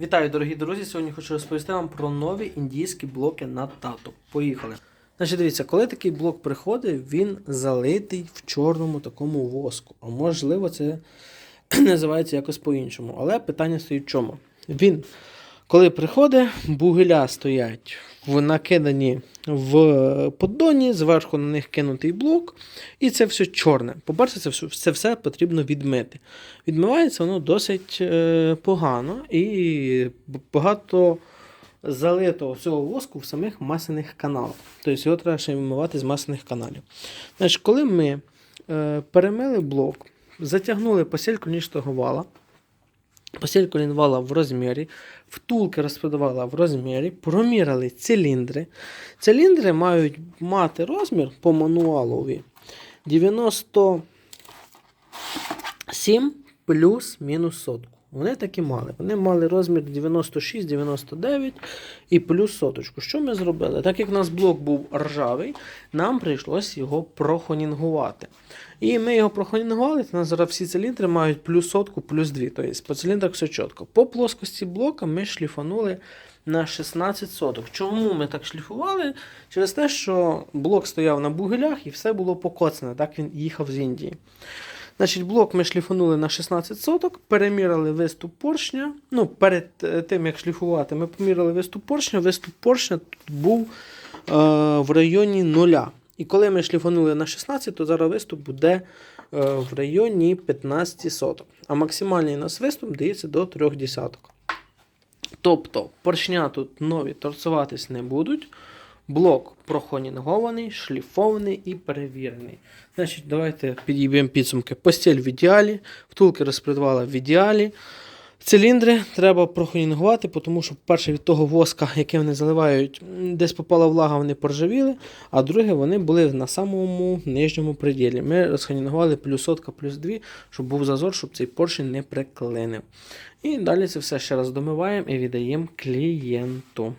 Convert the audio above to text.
Вітаю, дорогі друзі! Сьогодні хочу розповісти вам про нові індійські блоки на тату. Поїхали. Значить, дивіться, коли такий блок приходить, він залитий в чорному такому воску. А можливо, це називається якось по-іншому. Але питання стоїть в чому? Він, коли приходить, бугеля стоять накидані в поддоні, зверху на них кинутий блок, і це все чорне. По-перше, це все, це все потрібно відмити. Відмивається воно досить е, погано і багато залито цього воску в самих масляних каналах. Тобто його треба ще вимивати з масляних каналів. Значить, коли ми е, перемили блок, затягнули посільку ніжного вала, Постільку лінвала в розмірі, втулки розпродавала в розмірі, проміряли циліндри. Циліндри мають мати розмір по мануалові 97 плюс-мінус сотку. Вони так і мали. Вони мали розмір 96-99 і плюс соточку. Що ми зробили? Так як у нас блок був ржавий, нам прийшлось його прохонінгувати. І ми його прохонінгували, у зараз всі циліндри мають плюс сотку, плюс 2. Тобто по циліндрах все чітко. По плоскості блока ми шліфанули на 16 соток. Чому ми так шліфували? Через те, що блок стояв на бугелях і все було покоцане. Так він їхав з Індії. Значить, блок ми шліфанули на 16 соток, переміряли виступ поршня. Ну, перед е, тим, як шліфувати, ми поміряли виступ поршня. Виступ поршня тут був е, в районі 0. І коли ми шліфанули на 16, то зараз виступ буде е, в районі 15 соток. А максимальний у нас виступ дається до 3 десяток. Тобто поршня тут нові торцуватись не будуть. Блок прохонінгований, шліфований і перевірений. Значить, давайте підіб'ємо підсумки. Постіль в ідеалі, втулки розпредвала в ідеалі. Циліндри треба прохонінгувати, тому що, перше, від того воска, який вони заливають, десь попала влага, вони поржавіли, а друге, вони були на самому нижньому приділі. Ми розхонінгували плюс сотка, плюс 2, щоб був зазор, щоб цей поршень не приклинив. І далі це все ще раз домиваємо і віддаємо клієнту.